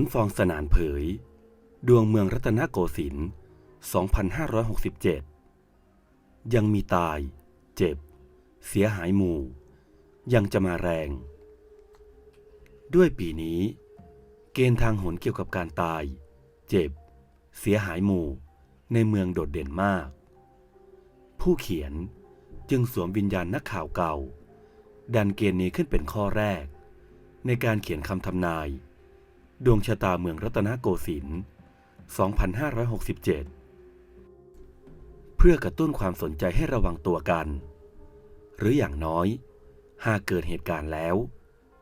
นฟองสนานเผย ดวงเมืองรัตนโกสินทร์ 2567 ยังมีตาย เจ็บ เสียหายหมู่ ยังจะมาแรง ด้วยปีนี้ เกณฑ์ทางหนเกี่ยวกับการตาย เจ็บ เสียหายหมู่ ในเมืองโดดเด่นมาก ผู้เขียนจึงสวมวิญญาณนักข่าวเก่า ดันเกณฑ์นี้ขึ้นเป็นข้อแรก ในการเขียนคำทำนาย ดวงชะตาเมืองรัตนโกสินทร์ 2567 เพื่อกระตุ้นความสนใจให้ระวังตัวกัน หรืออย่างน้อย หากเกิดเหตุการณ์แล้ว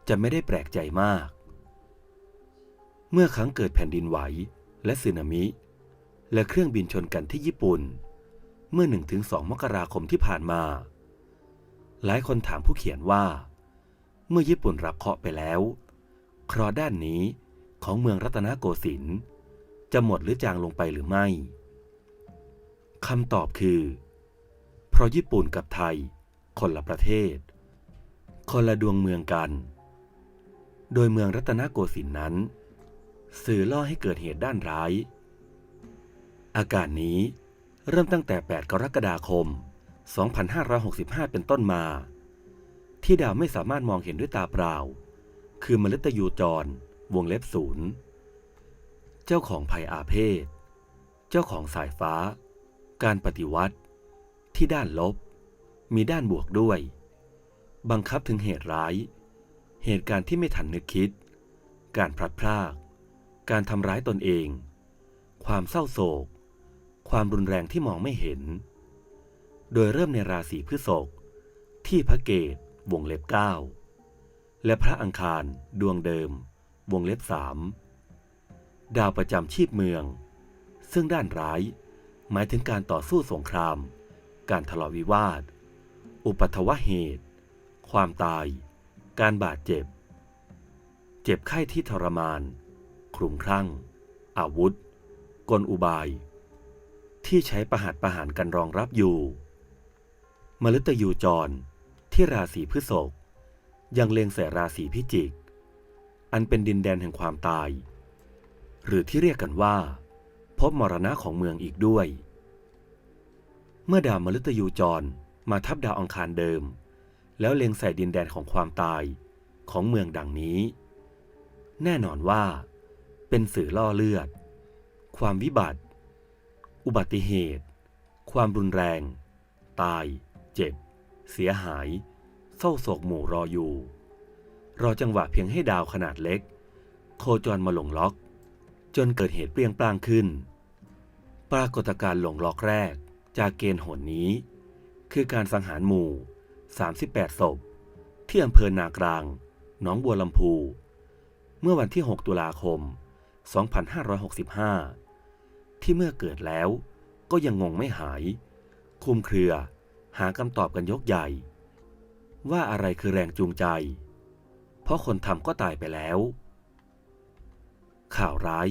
จะไม่ได้แปลกใจมาก เมื่อครั้งเกิดแผ่นดินไหวและสึนามิ และเครื่องบินชนกันที่ญี่ปุ่น เมื่อ 1-2 มกราคมที่ผ่านมา หลายคนถามผู้เขียนว่า เมื่อญี่ปุ่นรับเคราะห์ไปแล้วเคราะห์ด้านนี้ ของเมืองรัตนโกสินทร์จะหมดหรือจางลงไปหรือไม่คำตอบคือ เพราะญี่ปุ่นกับไทย คนละประเทศ คนละดวงเมืองกัน โดยเมืองรัตนโกสินทร์นั้น สื่อล่อให้เกิดเหตุด้านร้าย อาการนี้เริ่มตั้งแต่ 8 กรกฎาคม 2565 เป็นต้นมา ที่ดาวไม่สามารถมองเห็นด้วยตาเปล่า คือมฤตยูจร วงเล็บศูนย์เจ้าของภัยอาเพศ เจ้าของสายฟ้า การปฏิวัติ ที่ด้านลบ มีด้านบวกด้วย บังคับถึงเหตุร้าย เหตุการณ์ที่ไม่ทันนึกคิด การพลัดพราก การทำร้ายตนเอง ความเศร้าโศก ความรุนแรงที่มองไม่เห็น โดยเริ่มในราศีพฤษภที่พระเกตวงเล็บเก้าและพระอังคารดวงเดิม วงเล็บสามดาวประจำชีพเมือง ซึ่งด้านร้าย หมายถึงการต่อสู้สงคราม การทะเลาะวิวาท อุปัทวเหตุ ความตาย การบาดเจ็บ เจ็บไข้ที่ทรมาน คลุมคลั่ง อาวุธ กลอุบาย ที่ใช้ประหัตประหารกันรองรับอยู่ มฤตยูจร ที่ราศีพฤษภยังเล็งใส่ราศีพิจิก อันเป็นดินแดนแห่งความตาย หรือที่เรียกกันว่า พบมรณะของเมืองอีกด้วย เมื่อดาวมฤตยูจรมาทับดาวอังคารเดิม แล้วเล็งใส่ดินแดนของความตายของเมืองดังนี้ แน่นอนว่า เป็นสื่อล่อเลือด ความวิบัติ อุบัติเหตุ ความรุนแรง ตาย เจ็บ เสียหาย เศร้าโศกหมู่รออยู่ รอจังหวะเพียงให้ดาวขนาดเล็ก โคจรมาหลงล็อก จนเกิดเหตุเปรี้ยงปร้างขึ้น ปรากฏการณ์หลงล็อกแรกจากเกณฑ์หนนี้ คือการสังหารหมู่ 38 ศพ ที่อำเภอนากลาง หนองบัวลำพู เมื่อวันที่ 6 ตุลาคม 2565 ที่เมื่อเกิดแล้วก็ยังงงไม่หาย คุมเครือหาคำตอบกันยกใหญ่ ว่าอะไรคือแรงจูงใจ ราะคนทำก็ตายไปแล้ว ข่าวร้าย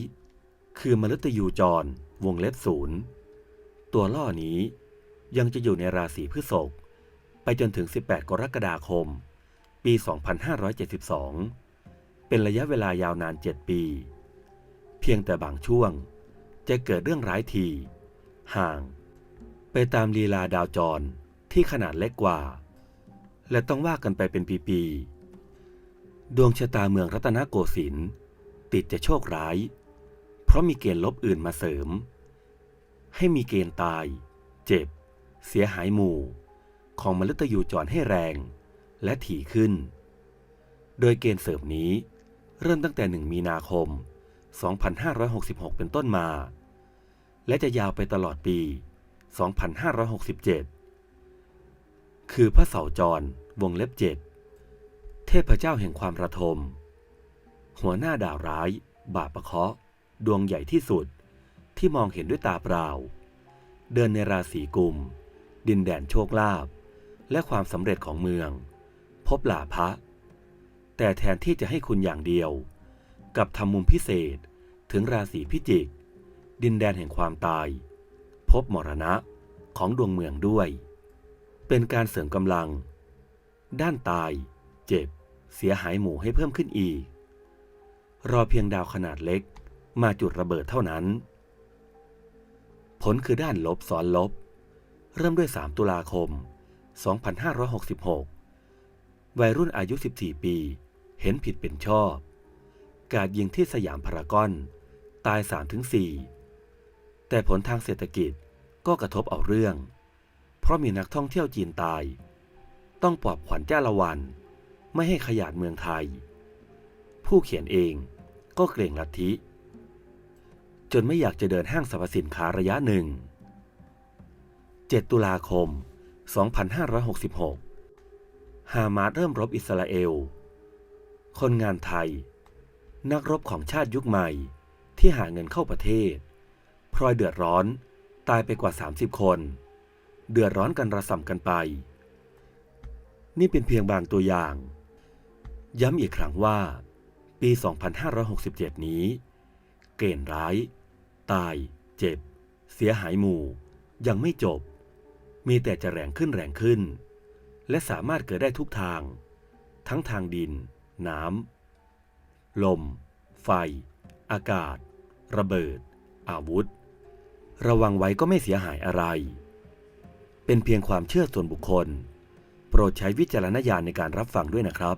คือมฤตยูจร วงเล็บศูนย์ตัวล่อนี้ยังจะอยู่ในราศีพฤษภไปจนถึง 18 กรกฎาคม ปี 2572 เป็นระยะเวลายาวนาน 7 ปี เพียงแต่บางช่วงจะเกิดเรื่องร้ายที ห่าง ไปตามลีลาดาวจรที่ขนาดเล็กกว่า และต้องว่ากันไปเป็นปี ๆ ดวงชะตาเมืองรัตนโกสินทร์ติดจะโชคร้าย เพราะมีเกณฑ์ลบอื่นมาเสริม ให้มีเกณฑ์ตาย เจ็บ เสียหายหมู่ ของมฤตยูจรให้แรง และถี่ขึ้น โดยเกณฑ์เสริมนี้ เริ่มตั้งแต่ 1 มีนาคม 2566 เป็นต้นมา และจะยาวไปตลอดปี 2567 คือพระเสาจรวงเล็บเจ็ด เทพเจ้าแห่งความระทม หัวหน้าดาวร้าย บาปะเคาะ ดวงใหญ่ที่สุด ที่มองเห็นด้วยตาเปล่า เดินในราศีกุม ดินแดนโชคลาภและความสำเร็จของเมือง พบหลาภะแต่แทนที่จะให้คุณอย่างเดียว กับทำมุมพิเศษถึงราศีพิจิก ดินแดนแห่งความตาย พบมรณะของดวงเมืองด้วย เป็นการเสริมกำลัง ด้านตาย เจ็บ เสียหายหมู่ให้เพิ่มขึ้นอีก รอเพียงดาวขนาดเล็กมาจุดระเบิดเท่านั้น ผลคือด้านลบซ้อนลบ เริ่มด้วย 3 ตุลาคม 2566 วัยรุ่นอายุ 14 ปี เห็นผิดเป็นชอบ กาดยิงที่สยามพารากอน ตาย 3-4 แต่ผลทางเศรษฐกิจก็กระทบเอาเรื่อง เพราะมีนักท่องเที่ยวจีนตาย ต้องปลอบขวัญจ้าละวัน ไม่ให้ขยาดเมืองไทย ผู้เขียนเองก็เกรงลัทธิ จนไม่อยากจะเดินห้างสรรพสินค้าระยะหนึ่ง 7 ตุลาคม 2566 ฮามาสเริ่มรบอิสราเอล คนงานไทย นักรบของชาติยุคใหม่ที่หาเงินเข้าประเทศ พลอยเดือดร้อนตายไปกว่า 30 คน เดือดร้อนกันระส่ำกันไป นี่เป็นเพียงบางตัวอย่าง ย้ำอีกครั้งว่า ปี 2567 นี้ เกณฑ์ร้าย ตาย เจ็บ เสียหายหมู่ ยังไม่จบ มีแต่จะแรงขึ้นแรงขึ้น และสามารถเกิดได้ทุกทาง ทั้งทางดิน น้ำ ลม ไฟ อากาศ ระเบิด อาวุธ ระวังไว้ก็ไม่เสียหายอะไร เป็นเพียงความเชื่อส่วนบุคคล โปรดใช้วิจารณญาณในการรับฟังด้วยนะครับ